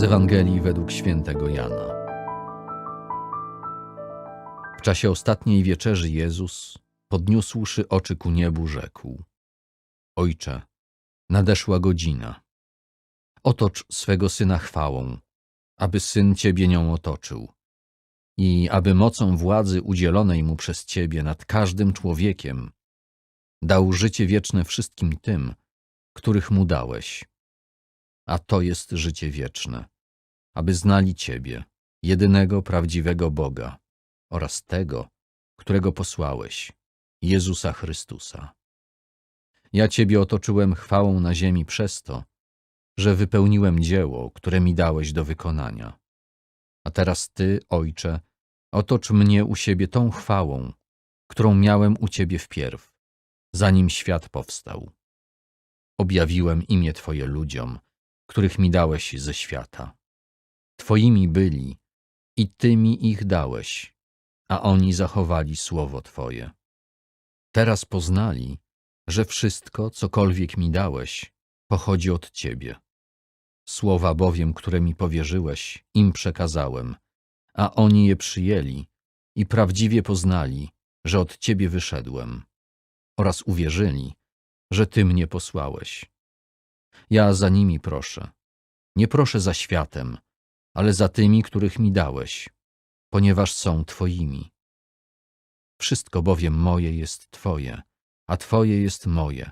Z Ewangelii według świętego Jana. W czasie ostatniej wieczerzy Jezus, podniósłszy oczy ku niebu, rzekł: Ojcze, nadeszła godzina. Otocz swego syna chwałą, aby syn ciebie nią otoczył, i aby mocą władzy udzielonej mu przez ciebie nad każdym człowiekiem dał życie wieczne wszystkim tym, których mu dałeś. A to jest życie wieczne, aby znali Ciebie, jedynego prawdziwego Boga oraz tego, którego posłałeś, Jezusa Chrystusa. Ja Ciebie otoczyłem chwałą na ziemi przez to, że wypełniłem dzieło, które mi dałeś do wykonania. A teraz Ty, Ojcze, otocz mnie u siebie tą chwałą, którą miałem u Ciebie wpierw, zanim świat powstał. Objawiłem imię Twoje ludziom, których mi dałeś ze świata. Twoimi byli i Ty mi ich dałeś, a oni zachowali słowo Twoje. Teraz poznali, że wszystko, cokolwiek mi dałeś, pochodzi od Ciebie. Słowa bowiem, które mi powierzyłeś, im przekazałem, a oni je przyjęli i prawdziwie poznali, że od Ciebie wyszedłem, oraz uwierzyli, że Ty mnie posłałeś. Ja za nimi proszę. Nie proszę za światem, ale za tymi, których mi dałeś, ponieważ są Twoimi. Wszystko bowiem moje jest Twoje, a Twoje jest moje,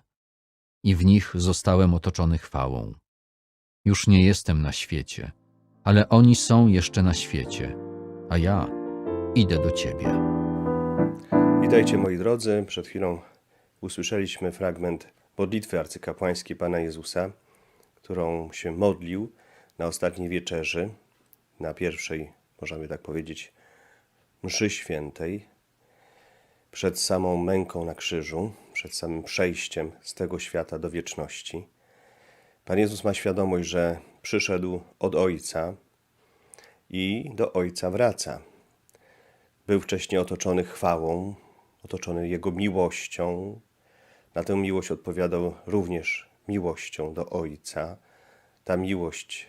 i w nich zostałem otoczony chwałą. Już nie jestem na świecie, ale oni są jeszcze na świecie, a ja idę do Ciebie. Witajcie moi drodzy. Przed chwilą usłyszeliśmy fragment modlitwy arcykapłańskiej Pana Jezusa, którą się modlił na ostatniej wieczerzy, na pierwszej, możemy tak powiedzieć, mszy świętej, przed samą męką na krzyżu, przed samym przejściem z tego świata do wieczności. Pan Jezus ma świadomość, że przyszedł od Ojca i do Ojca wraca. Był wcześniej otoczony chwałą, otoczony Jego miłością. Na tę miłość odpowiadał również miłością do Ojca. Ta miłość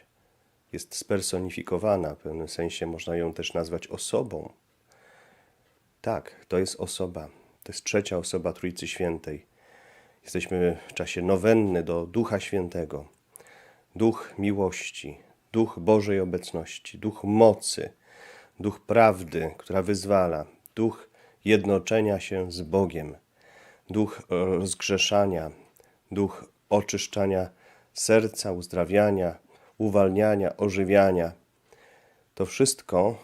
jest spersonifikowana, w pewnym sensie można ją też nazwać osobą. Tak, to jest osoba, to jest trzecia osoba Trójcy Świętej. Jesteśmy w czasie nowenny do Ducha Świętego. Duch miłości, Duch Bożej obecności, Duch mocy, Duch prawdy, która wyzwala, Duch jednoczenia się z Bogiem, Duch rozgrzeszania, Duch oczyszczania serca, uzdrawiania, uwalniania, ożywiania. To wszystko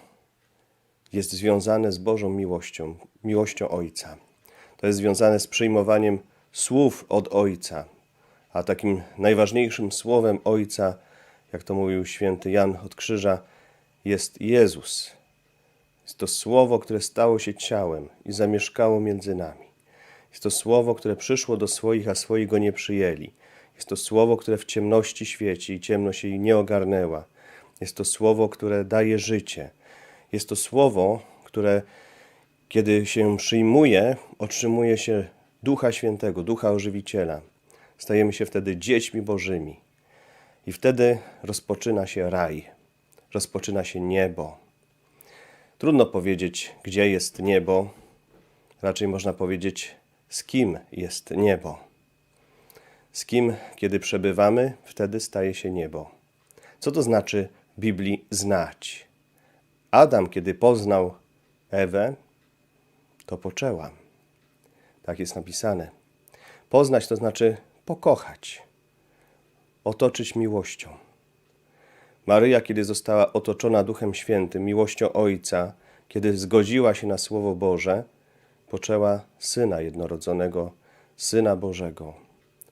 jest związane z Bożą miłością, miłością Ojca. To jest związane z przyjmowaniem słów od Ojca, a takim najważniejszym słowem Ojca, jak to mówił święty Jan od Krzyża, jest Jezus. Jest to słowo, które stało się ciałem i zamieszkało między nami. Jest to słowo, które przyszło do swoich, a swoi go nie przyjęli. Jest to słowo, które w ciemności świeci i ciemność jej nie ogarnęła. Jest to słowo, które daje życie. Jest to słowo, które kiedy się przyjmuje, otrzymuje się Ducha Świętego, Ducha Ożywiciela. Stajemy się wtedy dziećmi Bożymi. I wtedy rozpoczyna się raj, rozpoczyna się niebo. Trudno powiedzieć, gdzie jest niebo, raczej można powiedzieć, z kim jest niebo. Z kim, kiedy przebywamy, wtedy staje się niebo. Co to znaczy Biblii znać? Adam, kiedy poznał Ewę, to poczęła. Tak jest napisane. Poznać to znaczy pokochać, otoczyć miłością. Maryja, kiedy została otoczona Duchem Świętym, miłością Ojca, kiedy zgodziła się na Słowo Boże, poczęła Syna jednorodzonego, Syna Bożego.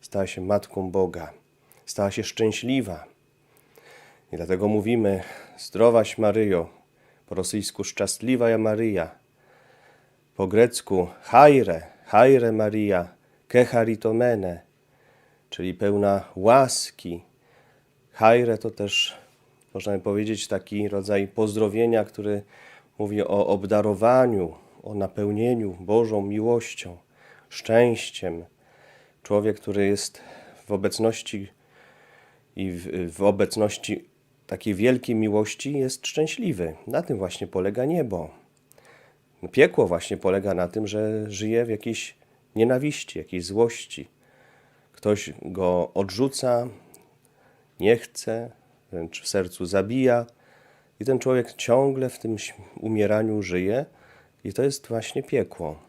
Stała się Matką Boga, stała się szczęśliwa. I dlatego mówimy, zdrowaś Maryjo, po rosyjsku szczęśliwa Maryja, po grecku hajre, hajre Maria, kecharitomene, czyli pełna łaski. Hajre to też, można powiedzieć, taki rodzaj pozdrowienia, który mówi o obdarowaniu, o napełnieniu Bożą miłością, szczęściem. Człowiek, który jest w obecności i w, w obecności takiej wielkiej miłości jest szczęśliwy. Na tym właśnie polega niebo. Piekło właśnie polega na tym, że żyje w jakiejś nienawiści, jakiejś złości. Ktoś go odrzuca, nie chce, wręcz w sercu zabija, i ten człowiek ciągle w tym umieraniu żyje, i to jest właśnie piekło.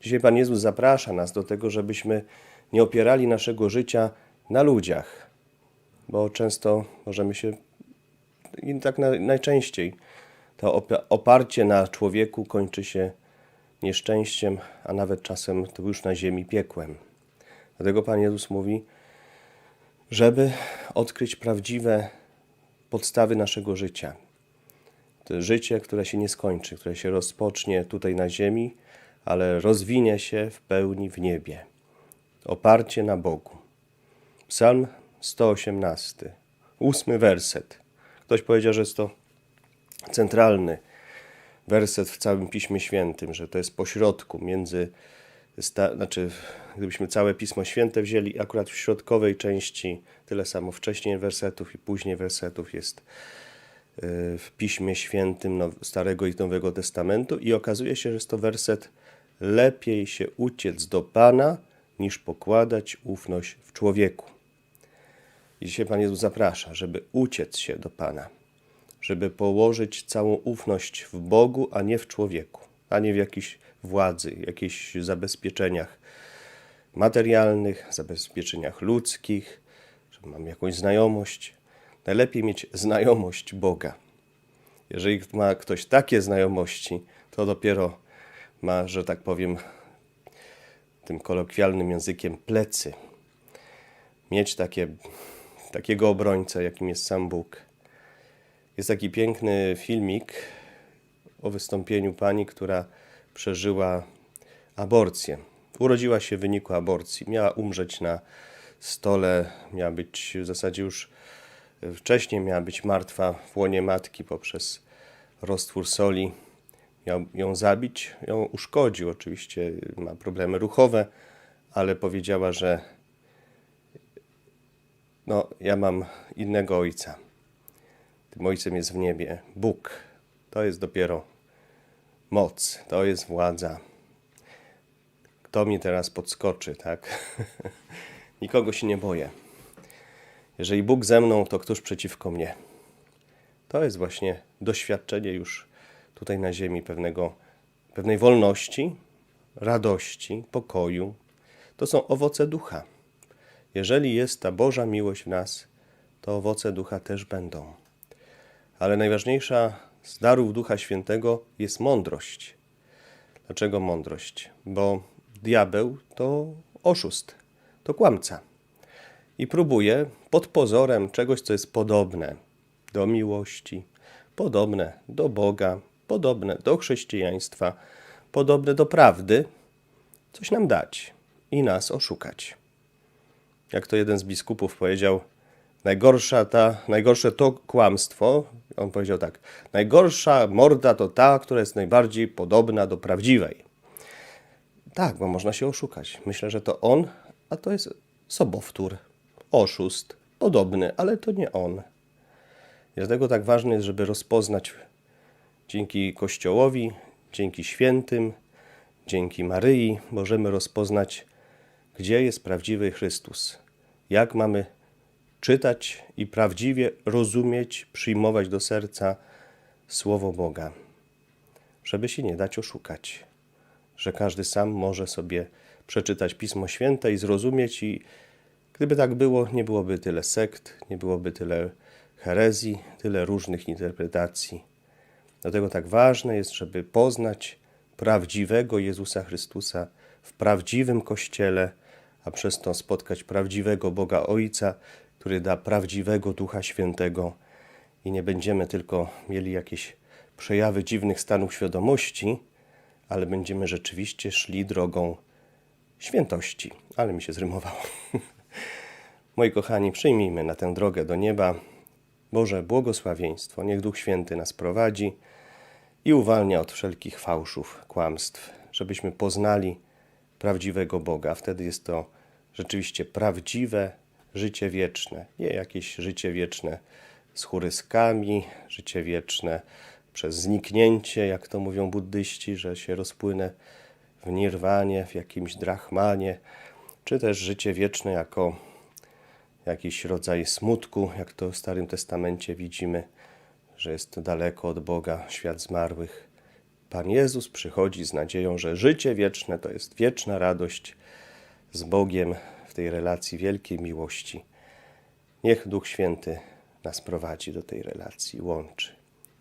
Dzisiaj Pan Jezus zaprasza nas do tego, żebyśmy nie opierali naszego życia na ludziach, bo często możemy się, i tak na, najczęściej, to oparcie na człowieku kończy się nieszczęściem, a nawet czasem to już na ziemi piekłem. Dlatego Pan Jezus mówi, żeby odkryć prawdziwe podstawy naszego życia. To życie, które się nie skończy, które się rozpocznie tutaj na ziemi, ale rozwinie się w pełni w niebie. Oparcie na Bogu. Psalm 118, ósmy werset. Ktoś powiedział, że jest to centralny werset w całym Piśmie Świętym, że to jest pośrodku między, znaczy gdybyśmy całe Pismo Święte wzięli, akurat w środkowej części tyle samo wcześniej wersetów i później wersetów jest y, w Piśmie Świętym Starego i Nowego Testamentu i okazuje się, że jest to werset lepiej się uciec do Pana, niż pokładać ufność w człowieku. I dzisiaj Pan Jezus zaprasza, żeby uciec się do Pana, żeby położyć całą ufność w Bogu, a nie w człowieku, a nie w jakiejś władzy, jakichś zabezpieczeniach materialnych, zabezpieczeniach ludzkich, że mam jakąś znajomość. Najlepiej mieć znajomość Boga. Jeżeli ma ktoś takie znajomości, to dopiero ma, że tak powiem, tym kolokwialnym językiem plecy. Mieć takie, takiego obrońcę, jakim jest sam Bóg. Jest taki piękny filmik o wystąpieniu pani, która przeżyła aborcję. Urodziła się w wyniku aborcji. Miała umrzeć na stole, miała być w zasadzie już wcześniej, miała być martwa w łonie matki poprzez roztwór soli miał ją zabić, ją uszkodził. Oczywiście ma problemy ruchowe, ale powiedziała, że no, ja mam innego ojca. Tym ojcem jest w niebie Bóg. To jest dopiero moc, to jest władza. Kto mi teraz podskoczy, tak? Nikogo się nie boję. Jeżeli Bóg ze mną, to któż przeciwko mnie? To jest właśnie doświadczenie już tutaj na ziemi pewnego, pewnej wolności, radości, pokoju. To są owoce ducha. Jeżeli jest ta Boża miłość w nas, to owoce ducha też będą. Ale najważniejsza z darów Ducha Świętego jest mądrość. Dlaczego mądrość? Bo diabeł to oszust, to kłamca. I próbuje pod pozorem czegoś, co jest podobne do miłości, podobne do Boga, podobne do chrześcijaństwa, podobne do prawdy, coś nam dać i nas oszukać. Jak to jeden z biskupów powiedział, najgorsza ta, najgorsze to kłamstwo, on powiedział tak, najgorsza morda to ta, która jest najbardziej podobna do prawdziwej. Tak, bo można się oszukać. Myślę, że to on, a to jest sobowtór, oszust, podobny, ale to nie on. Dlatego tak ważne jest, żeby rozpoznać Dzięki Kościołowi, dzięki świętym, dzięki Maryi możemy rozpoznać, gdzie jest prawdziwy Chrystus. Jak mamy czytać i prawdziwie rozumieć, przyjmować do serca Słowo Boga, żeby się nie dać oszukać, że każdy sam może sobie przeczytać Pismo Święte i zrozumieć, i gdyby tak było, nie byłoby tyle sekt, nie byłoby tyle herezji, tyle różnych interpretacji. Dlatego tak ważne jest, żeby poznać prawdziwego Jezusa Chrystusa w prawdziwym Kościele, a przez to spotkać prawdziwego Boga Ojca, który da prawdziwego Ducha Świętego i nie będziemy tylko mieli jakieś przejawy dziwnych stanów świadomości, ale będziemy rzeczywiście szli drogą świętości. Ale mi się zrymowało. Moi kochani, przyjmijmy na tę drogę do nieba Boże błogosławieństwo. Niech Duch Święty nas prowadzi i uwalnia od wszelkich fałszów, kłamstw, żebyśmy poznali prawdziwego Boga. Wtedy jest to rzeczywiście prawdziwe życie wieczne, nie jakieś życie wieczne z churyskami, życie wieczne przez zniknięcie, jak to mówią buddyści, że się rozpłynę w nirwanie, w jakimś drachmanie, czy też życie wieczne jako jakiś rodzaj smutku, jak to w Starym Testamencie widzimy, że jest daleko od Boga świat zmarłych. Pan Jezus przychodzi z nadzieją, że życie wieczne to jest wieczna radość z Bogiem w tej relacji wielkiej miłości. Niech Duch Święty nas prowadzi do tej relacji, łączy.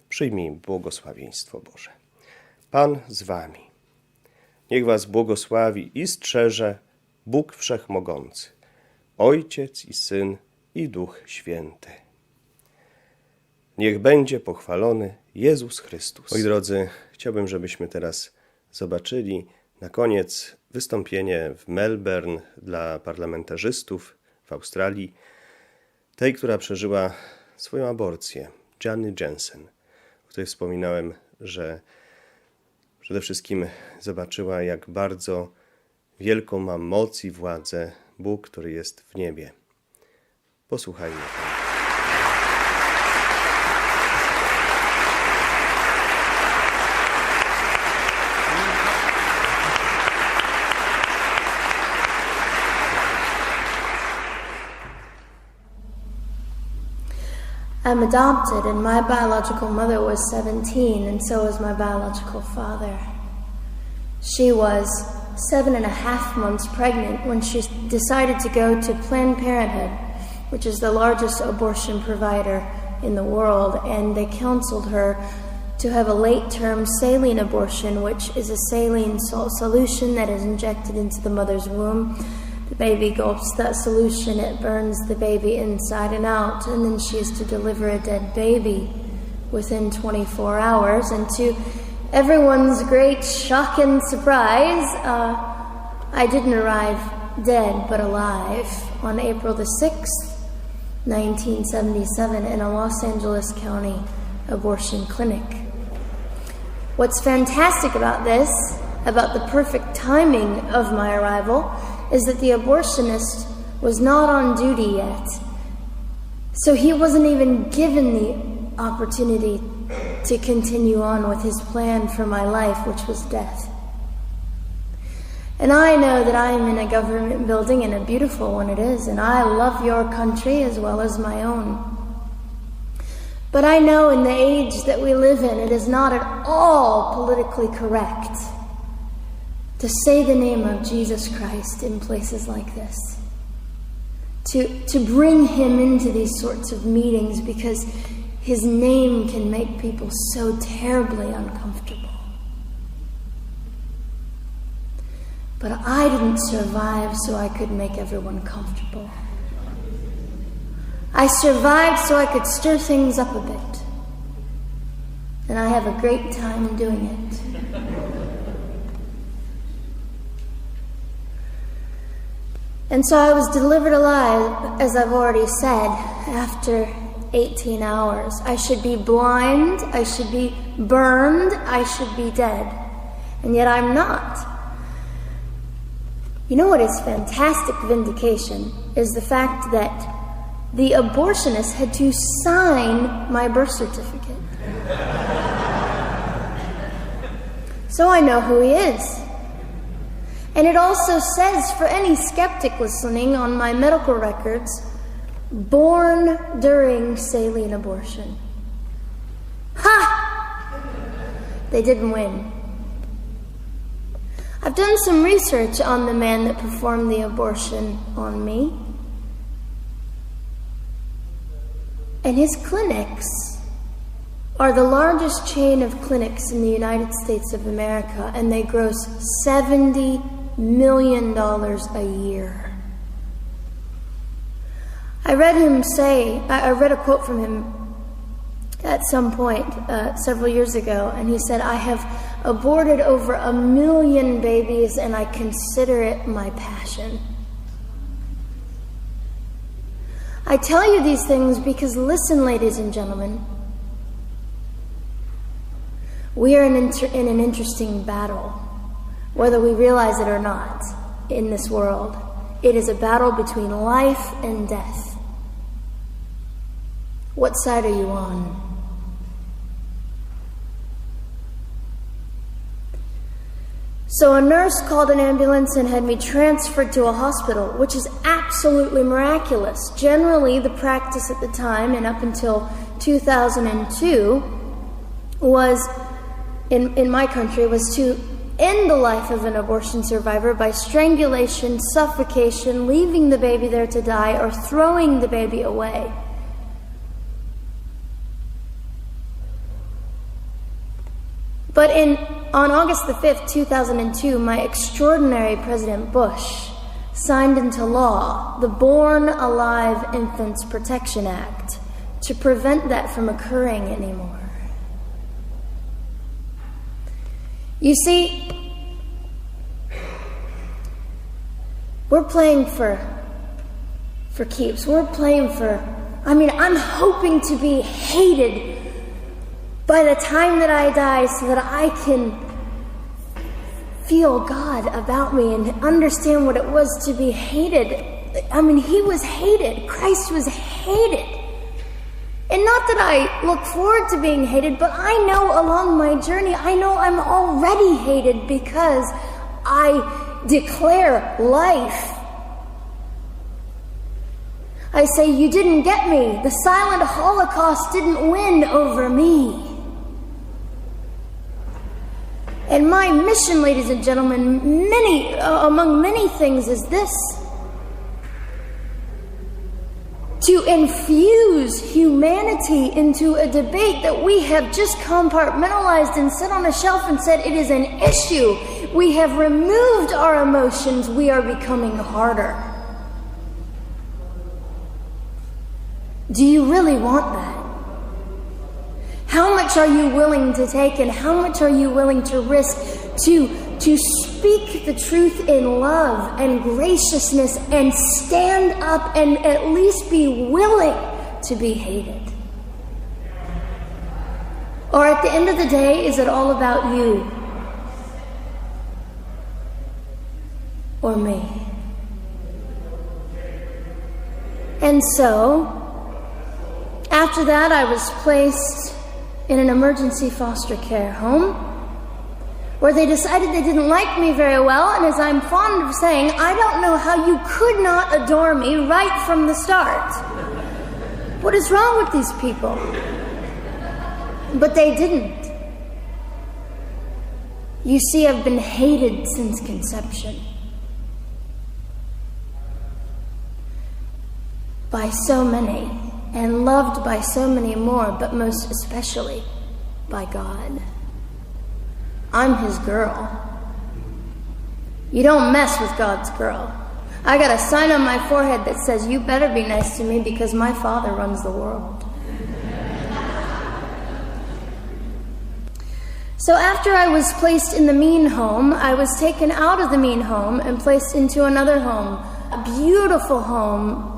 Przyjmij błogosławieństwo Boże. Pan z Wami. Niech Was błogosławi i strzeże Bóg Wszechmogący, Ojciec i Syn i Duch Święty. Niech będzie pochwalony Jezus Chrystus. Moi drodzy, chciałbym, żebyśmy teraz zobaczyli na koniec wystąpienie w Melbourne dla parlamentarzystów w Australii, tej, która przeżyła swoją aborcję, Johnny Jensen, o której wspominałem, że przede wszystkim zobaczyła, jak bardzo wielką ma moc i władzę Bóg, który jest w niebie. Posłuchajmy. I'm adopted, and my biological mother was 17, and so was my biological father. She was seven and a half months pregnant when she decided to go to Planned Parenthood, which is the largest abortion provider in the world, and they counseled her to have a late term saline abortion, which is a saline sol- solution that is injected into the mother's womb. The baby gulps that solution, it burns the baby inside and out, and then she is to deliver a dead baby within 24 hours. And to everyone's great shock and surprise, uh, I didn't arrive dead but alive on April the 6th, 1977, in a Los Angeles County abortion clinic. What's fantastic about this, about the perfect timing of my arrival, is that the abortionist was not on duty yet. So he wasn't even given the opportunity to continue on with his plan for my life, which was death. And I know that I am in a government building, and a beautiful one it is, and I love your country as well as my own. But I know in the age that we live in, it is not at all politically correct to say the name of Jesus Christ in places like this. To, to bring him into these sorts of meetings because his name can make people so terribly uncomfortable. But I didn't survive so I could make everyone comfortable. I survived so I could stir things up a bit. And I have a great time doing it. And so I was delivered alive, as I've already said, after 18 hours. I should be blind, I should be burned, I should be dead. And yet I'm not. You know what is fantastic vindication is the fact that the abortionist had to sign my birth certificate. so I know who he is. And it also says for any skeptic listening on my medical records, born during saline abortion. Ha! They didn't win. I've done some research on the man that performed the abortion on me. And his clinics are the largest chain of clinics in the United States of America, and they gross $70 million a year. I read him say, I read a quote from him at some point uh, several years ago, and he said, I have aborted over a million babies, and I consider it my passion. I tell you these things because, listen, ladies and gentlemen, we are in, inter- in an interesting battle, whether we realize it or not, in this world. It is a battle between life and death. What side are you on? So a nurse called an ambulance and had me transferred to a hospital, which is absolutely miraculous. Generally, the practice at the time and up until 2002 was, in, in my country, was to end the life of an abortion survivor by strangulation, suffocation, leaving the baby there to die, or throwing the baby away. But in, on August the 5th, 2002, my extraordinary President Bush signed into law the Born Alive Infants Protection Act to prevent that from occurring anymore. You see, we're playing for for keeps. We're playing for I mean, I'm hoping to be hated by the time that I die so that I can feel God about me and understand what it was to be hated. I mean, he was hated. Christ was hated. And not that I look forward to being hated, but I know along my journey, I know I'm already hated because I declare life. I say, You didn't get me. The silent Holocaust didn't win over me. And my mission, ladies and gentlemen, many uh, among many things is this to infuse humanity into a debate that we have just compartmentalized and set on a shelf and said it is an issue. We have removed our emotions, we are becoming harder. Do you really want that? How much are you willing to take and how much are you willing to risk to, to speak the truth in love and graciousness and stand up and at least be willing to be hated? Or at the end of the day, is it all about you? Or me? And so, after that, I was placed in an emergency foster care home where they decided they didn't like me very well, and as I'm fond of saying, I don't know how you could not adore me right from the start. What is wrong with these people? But they didn't. You see, I've been hated since conception. By so many and loved by so many more, but most especially by God. I'm His girl. You don't mess with God's girl. I got a sign on my forehead that says, You better be nice to me because my Father runs the world. So, after I was placed in the mean home, I was taken out of the mean home and placed into another home, a beautiful home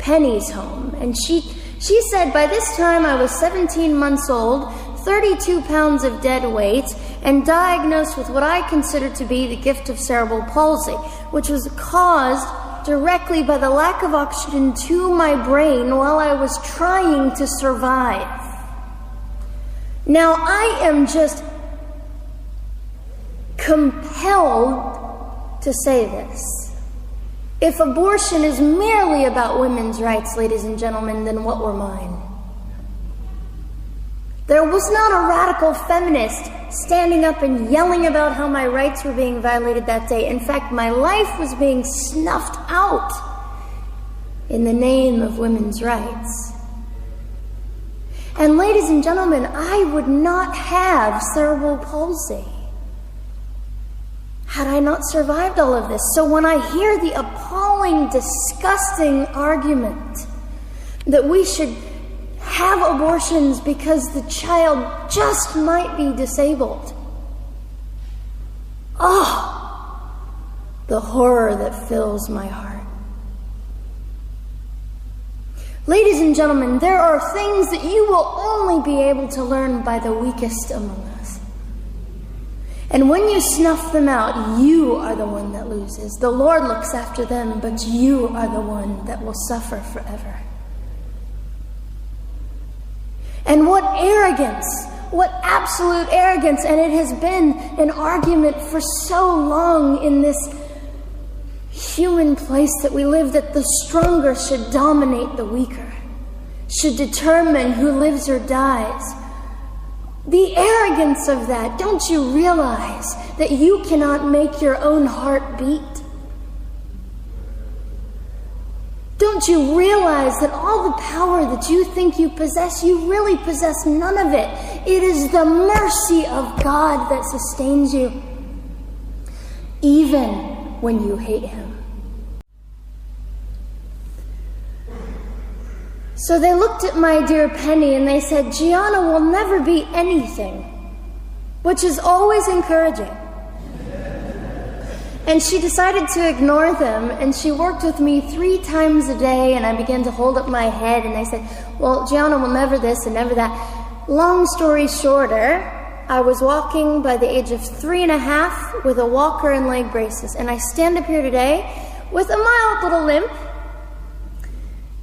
Penny's home. And she, she said by this time I was 17 months old, 32 pounds of dead weight, and diagnosed with what I consider to be the gift of cerebral palsy, which was caused directly by the lack of oxygen to my brain while I was trying to survive. Now, I am just compelled to say this. If abortion is merely about women's rights, ladies and gentlemen, then what were mine? There was not a radical feminist standing up and yelling about how my rights were being violated that day. In fact, my life was being snuffed out in the name of women's rights. And, ladies and gentlemen, I would not have cerebral palsy had I not survived all of this. So when I hear the appalling, disgusting argument that we should have abortions because the child just might be disabled, oh, the horror that fills my heart. Ladies and gentlemen, there are things that you will only be able to learn by the weakest among us. And when you snuff them out, you are the one that loses. The Lord looks after them, but you are the one that will suffer forever. And what arrogance! What absolute arrogance! And it has been an argument for so long in this human place that we live that the stronger should dominate the weaker, should determine who lives or dies. The arrogance of that, don't you realize that you cannot make your own heart beat? Don't you realize that all the power that you think you possess, you really possess none of it? It is the mercy of God that sustains you, even when you hate Him. So they looked at my dear Penny and they said, Gianna will never be anything, which is always encouraging. And she decided to ignore them, and she worked with me three times a day, and I began to hold up my head, and I said, Well, Gianna will never this and never that. Long story shorter, I was walking by the age of three and a half with a walker and leg braces, and I stand up here today with a mild little limp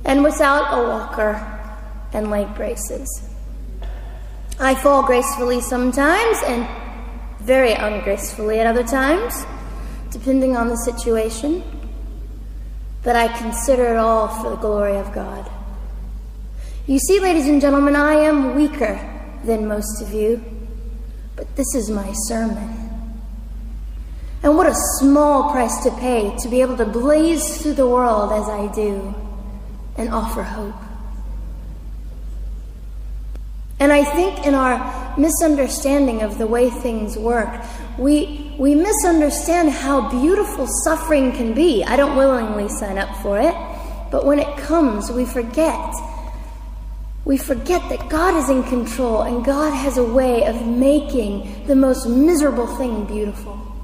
and without a walker and leg braces. I fall gracefully sometimes and very ungracefully at other times, depending on the situation, but I consider it all for the glory of God. You see, ladies and gentlemen, I am weaker than most of you, but this is my sermon. And what a small price to pay to be able to blaze through the world as I do and offer hope. And I think in our misunderstanding of the way things work, we, we misunderstand how beautiful suffering can be. I don't willingly sign up for it, but when it comes, we forget. We forget that God is in control and God has a way of making the most miserable thing beautiful.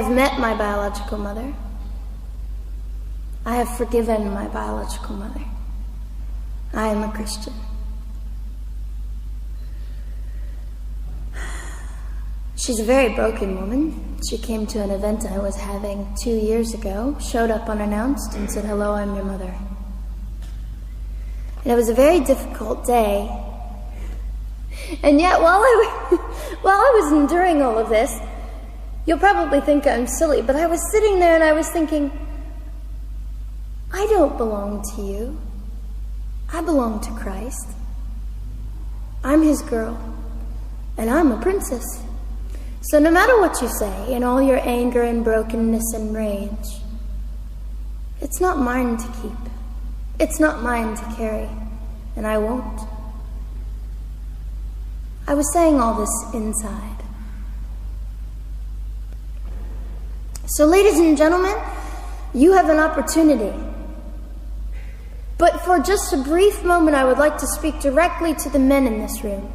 Have met my biological mother. I have forgiven my biological mother. I am a Christian. She's a very broken woman. She came to an event I was having two years ago, showed up unannounced, and said, Hello, I'm your mother. And it was a very difficult day. And yet, while I, while I was enduring all of this, You'll probably think I'm silly, but I was sitting there and I was thinking, I don't belong to you. I belong to Christ. I'm his girl, and I'm a princess. So no matter what you say, in all your anger and brokenness and rage, it's not mine to keep. It's not mine to carry, and I won't. I was saying all this inside. So, ladies and gentlemen, you have an opportunity. But for just a brief moment, I would like to speak directly to the men in this room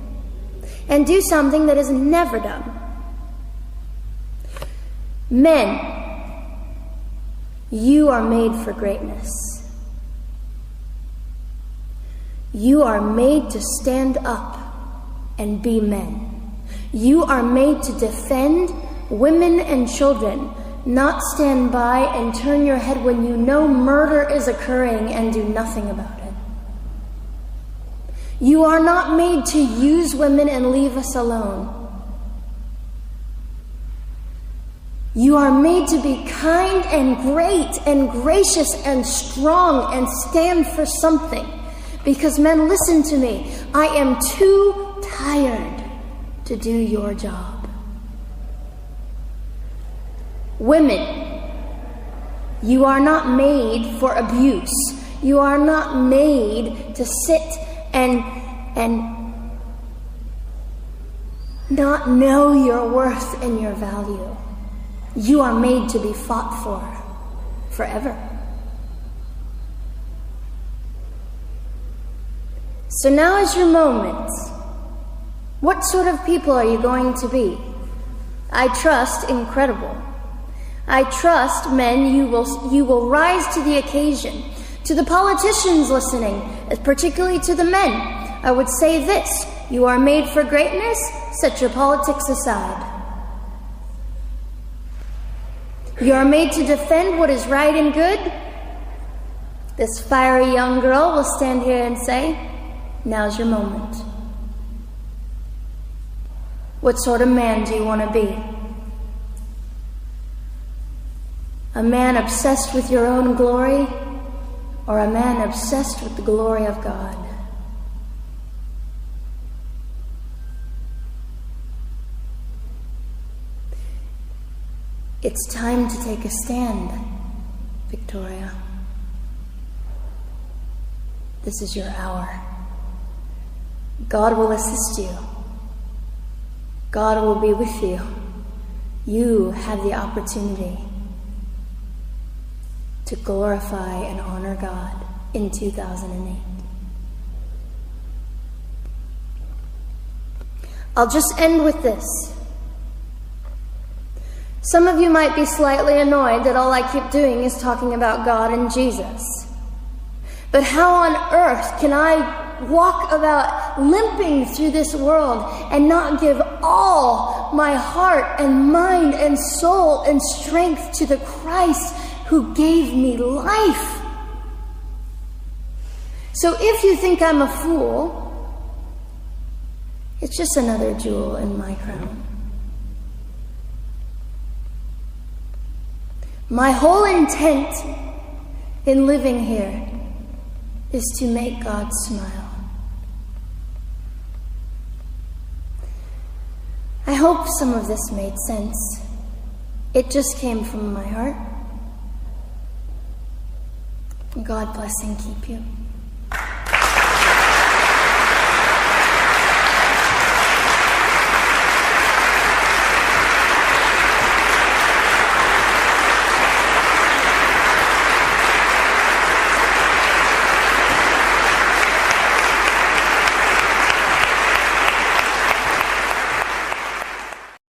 and do something that is never done. Men, you are made for greatness. You are made to stand up and be men. You are made to defend women and children not stand by and turn your head when you know murder is occurring and do nothing about it. You are not made to use women and leave us alone. You are made to be kind and great and gracious and strong and stand for something. Because, men, listen to me. I am too tired to do your job. Women, you are not made for abuse. You are not made to sit and and not know your worth and your value. You are made to be fought for forever. So now is your moment. What sort of people are you going to be? I trust incredible. I trust, men, you will, you will rise to the occasion. To the politicians listening, particularly to the men, I would say this you are made for greatness, set your politics aside. You are made to defend what is right and good. This fiery young girl will stand here and say, Now's your moment. What sort of man do you want to be? A man obsessed with your own glory, or a man obsessed with the glory of God? It's time to take a stand, Victoria. This is your hour. God will assist you. God will be with you. You have the opportunity to glorify and honor God in 2008. I'll just end with this. Some of you might be slightly annoyed that all I keep doing is talking about God and Jesus. But how on earth can I walk about limping through this world and not give all my heart and mind and soul and strength to the Christ who gave me life? So if you think I'm a fool, it's just another jewel in my crown. My whole intent in living here is to make God smile. I hope some of this made sense. It just came from my heart. God bless and keep you.